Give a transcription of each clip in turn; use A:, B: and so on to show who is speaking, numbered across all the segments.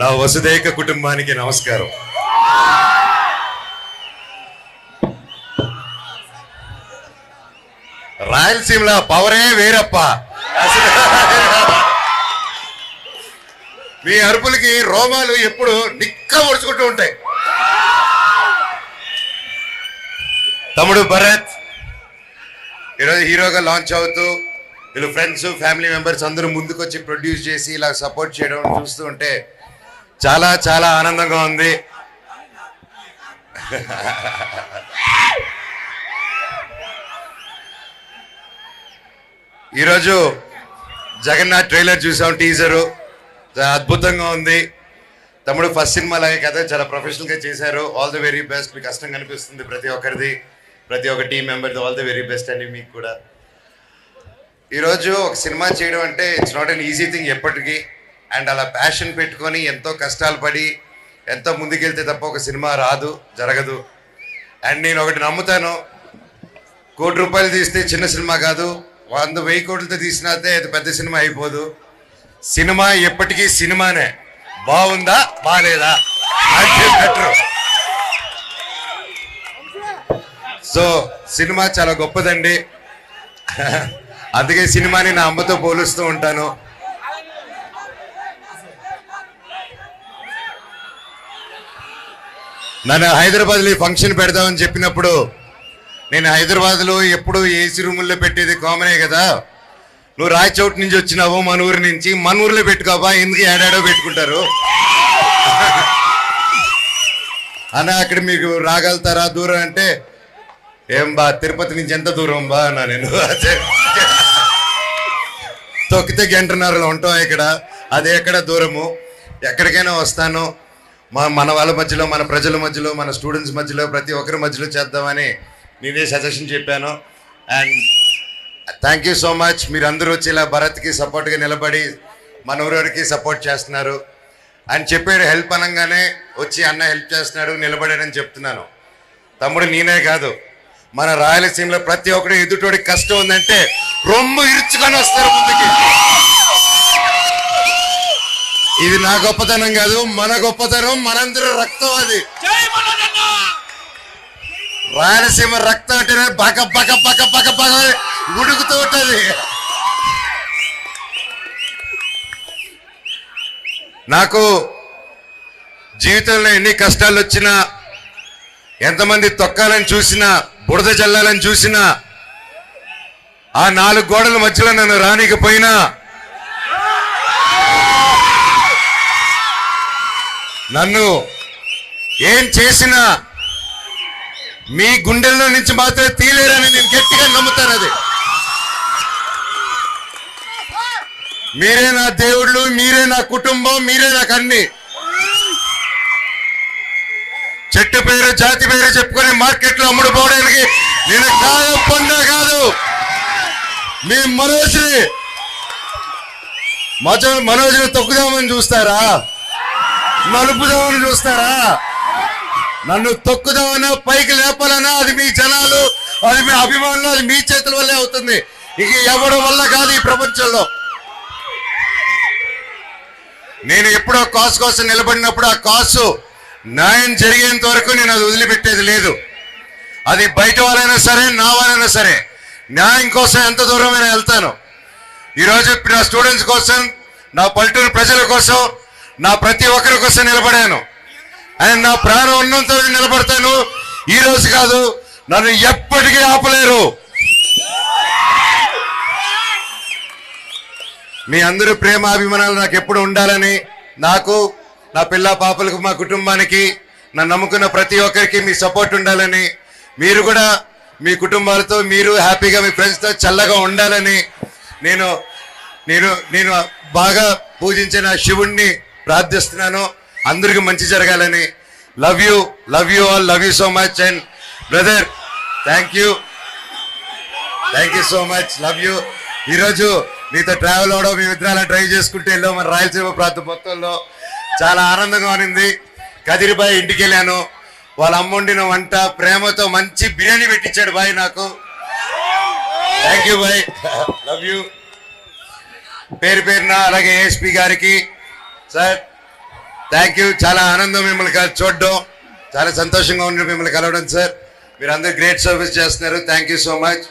A: నా వసుదేక కుటుంబానికి నమస్కారం. రాయలసీమలో పవరే వేరప్ప. అసలు మీ అరుపులకి రోమాలు ఎప్పుడు నిక్క ముడుచుకుంటూ ఉంటాయి. తమ్ముడు భరత్ ఈరోజు హీరోగా లాంచ్ అవుతూ వీళ్ళు ఫ్రెండ్స్ ఫ్యామిలీ మెంబర్స్ అందరూ ముందుకు వచ్చి ప్రొడ్యూస్ చేసి ఇలా సపోర్ట్ చేయడం చూస్తూ ఉంటే చాలా చాలా ఆనందంగా ఉంది. ఈరోజు జగన్నాథ్ ట్రైలర్ చూసాం టీజరు. అద్భుతంగా ఉంది. తమ్ముడు ఫస్ట్ సినిమా లాగే కదా చాలా ప్రొఫెషనల్గా చేశారు. ఆల్ ది వెరీ బెస్ట్ మీకు కష్టం కనిపిస్తుంది ప్రతి ఒక్కరిది. ప్రతి ఒక్క టీం మెంబర్ది ఆల్ ది వెరీ బెస్ట్ అండి మీకు కూడా. ఈరోజు ఒక సినిమా చేయడం అంటే it's not an easy thing ఎప్పటికీ. అండ్ అలా ప్యాషన్ పెట్టుకొని ఎంతో కష్టాలు పడి ఎంతో ముందుకెళ్తే తప్ప ఒక సినిమా రాదు జరగదు. అండ్ నేను ఒకటి నమ్ముతాను కోటి రూపాయలు తీస్తే చిన్న సినిమా కాదు వంద వెయ్యి కోట్లతో తీసినాతే అది పెద్ద సినిమా అయిపోదు. సినిమా ఎప్పటికీ సినిమానే. బాగుందా బాగాలేదా బెటర్ సో సినిమా చాలా గొప్పదండి. అందుకే సినిమాని నా అమ్మతో పోలుస్తూ ఉంటాను. నన్ను హైదరాబాద్లో ఈ ఫంక్షన్ పెడదామని చెప్పినప్పుడు నేను హైదరాబాద్లో ఎప్పుడు ఏసీ రూముల్లో పెట్టేది కామనే కదా. నువ్వు రాయచౌట్ నుంచి వచ్చినావు మన ఊరి నుంచి మన ఊర్లో పెట్టుకోబా ఎందుకు ఏడాడో పెట్టుకుంటారు? అన్న అక్కడ మీకు రాగలుగుతారా దూరం అంటే ఏం బా తిరుపతి నుంచి ఎంత దూరం బా అన్నా నేను. అదే. తొక్కితే గంటన్నరలో ఉంటాం ఇక్కడ. అది ఎక్కడ దూరము? ఎక్కడికైనా వస్తాను. మా మన వాళ్ళ మధ్యలో మన ప్రజల మధ్యలో మన స్టూడెంట్స్ మధ్యలో ప్రతి ఒక్కరి మధ్యలో చేద్దామని నేనే సజెషన్ చెప్పాను. And thank you so much. మీరు అందరూ వచ్చి ఇలా భరత్కి సపోర్ట్గా నిలబడి మన ఊరికి సపోర్ట్ చేస్తున్నారు. అని చెప్పాడు హెల్ప్ అనగానే వచ్చి అన్న హెల్ప్ చేస్తున్నాడు నిలబడాడని చెప్తున్నాను. తమ్ముడు నేనే కాదు. మన రాయలసీమలో ప్రతి ఒక్కరు ఎదుటోడికి కష్టం ఉందంటే రొమ్ము ఇరుచుకొని వస్తారు ముందుకి. ఇది నా గొప్పతనం కాదు మన గొప్పతనం మనందరూ రక్తం అది. రాయలసీమ రక్తం అంటేనే బక బక బక బక బక ఉడుకుతూ ఉంటది. నాకు జీవితంలో ఎన్ని కష్టాలు వచ్చినా ఎంతమంది తొక్కాలని చూసినా బురద జల్లాలని చూసినా ఆ నాలుగు గోడల మధ్యలో నన్ను రానికపోయినా నన్ను ఏం చేసినా మీ గుండెల్లో నుంచి మాత్రమే తీలేరని నేను గట్టిగా నమ్ముతాను అది. మీరే నా దేవుళ్ళు మీరే నా కుటుంబం మీరే నాకు అన్ని. చెట్టు పేరు జాతి పేరు చెప్పుకొని మార్కెట్లో అమ్ముడు పోవడానికి నేను కాదు పొంద కాదు. మీ మనోజ్ని మజ మనోజ్ని తొక్కుదామని చూస్తారా? నలుపుదామని చూస్తారా? నన్ను తొక్కుదామన్నా పైకి లేపాలన్నా అది మీ జనాలు అది మీ అభిమానులు అది మీ చేతుల వల్లే అవుతుంది. ఇక ఎవరి వల్ల కాదు ఈ ప్రపంచంలో. నేను ఎప్పుడో కాసు కోసం నిలబడినప్పుడు ఆ కాసు న్యాయం జరిగేంత వరకు నేను అది వదిలిపెట్టేది లేదు. అది బయట వాళ్ళైనా సరే నా వాళ్ళైనా సరే న్యాయం కోసం ఎంత దూరమైనా వెళ్తాను. ఈరోజు నా స్టూడెంట్స్ కోసం నా పల్లెటూరు ప్రజల కోసం నా ప్రతి ఒక్కరి కోసం నిలబడాను. అండ్ నా ప్రాణం ఉన్నంత నిలబడతాను. ఈ రోజు కాదు నన్ను ఎప్పటికీ ఆపలేరు. మీ అందరూ ప్రేమ అభిమానాలు నాకు ఎప్పుడు ఉండాలని నాకు నా పిల్ల పాపలకు మా కుటుంబానికి నన్ను నమ్ముకున్న ప్రతి ఒక్కరికి మీ సపోర్ట్ ఉండాలని మీరు కూడా మీ కుటుంబాలతో మీరు హ్యాపీగా మీ ఫ్రెండ్స్తో చల్లగా ఉండాలని నేను నేను నేను బాగా పూజించిన శివుణ్ణి ప్రార్థిస్తున్నాను. అందరికీ మంచి జరగాలని. Love you love you all love you so much and brother thank you thank you so much love you ఈరోజు మీతో ట్రావెల్ అవడం మీ మిత్రాలను డ్రైవ్ చేసుకుంటూ వెళ్ళాం మన రాయలసీమ ప్రాంత మొత్తంలో చాలా ఆనందంగా ఉన్నింది. కదిరిబాయి ఇంటికి వెళ్ళాను వాళ్ళ అమ్మ వండిన వంట ప్రేమతో మంచి బిర్యానీ పెట్టించాడు బాయ్ నాకు. Thank you bye. Love you పేరు పేరున అలాగే ఏఎస్పి గారికి సార్ థ్యాంక్ యూ చాలా ఆనందం మిమ్మల్ని చూడడం. చాలా సంతోషంగా ఉంది మిమ్మల్ని కలవడం సార్. మీరు అందరు గ్రేట్ సర్వీస్ చేస్తున్నారు. థ్యాంక్ యూ సో మచ్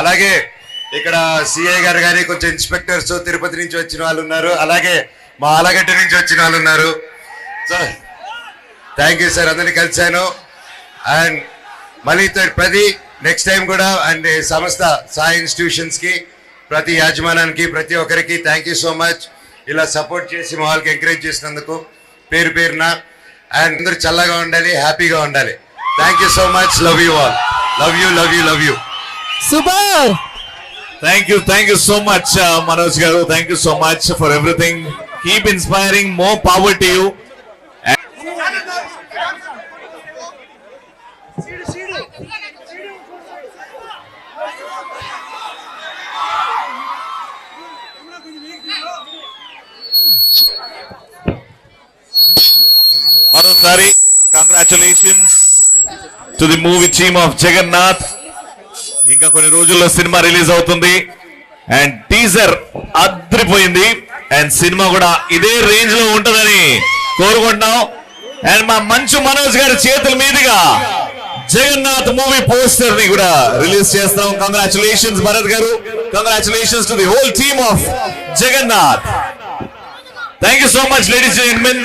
A: అలాగే ఇక్కడ సిఐ గారు కానీ కొంచెం ఇన్స్పెక్టర్స్ తిరుపతి నుంచి వచ్చిన వాళ్ళు ఉన్నారు. అలాగే మా ఆలగడ్డ నుంచి వచ్చిన వాళ్ళు ఉన్నారు. Sir thank you sir. అందరినీ కలిశాను. అండ్ మళ్ళీ ప్రతి నెక్స్ట్ టైం కూడా అండ్ సంస్థ సాయి ఇన్స్టిట్యూషన్స్కి ప్రతి యాజమానానికి ప్రతి ఒక్కరికి థ్యాంక్ యూ సో మచ్ ఇలా సపోర్ట్ చేసి మా వాళ్ళకి ఎంకరేజ్ చేసినందుకు పేరు పేరున అండ్ అందరూ చల్లగా ఉండాలి హ్యాపీగా ఉండాలి. Thank you so much love you all love you love you love you
B: super!
C: Thank you thank you so much Manoj గారు. Thank you so much for everything keep inspiring more power to you మరోసారి congratulations to the movie team of Jagannath ఇంకా కొన్ని రోజుల్లో cinema release అవుతుంది. And teaser అద్రిపోయింది. And cinema కూడా ఇదే రేంజ్లో ఉంటుందని కోరుకుంటున్నాం. అండ్ మా మంచు మనోజ్ గారి చేతుల మీదుగా జగన్నాథ్ మూవీ పోస్టర్ని కూడా రిలీజ్ చేస్తాం. కంగ్రాచులేషన్స్ భరత్ గారు. Congratulations to the whole team of Jagannath thank you so much ladies and gentlemen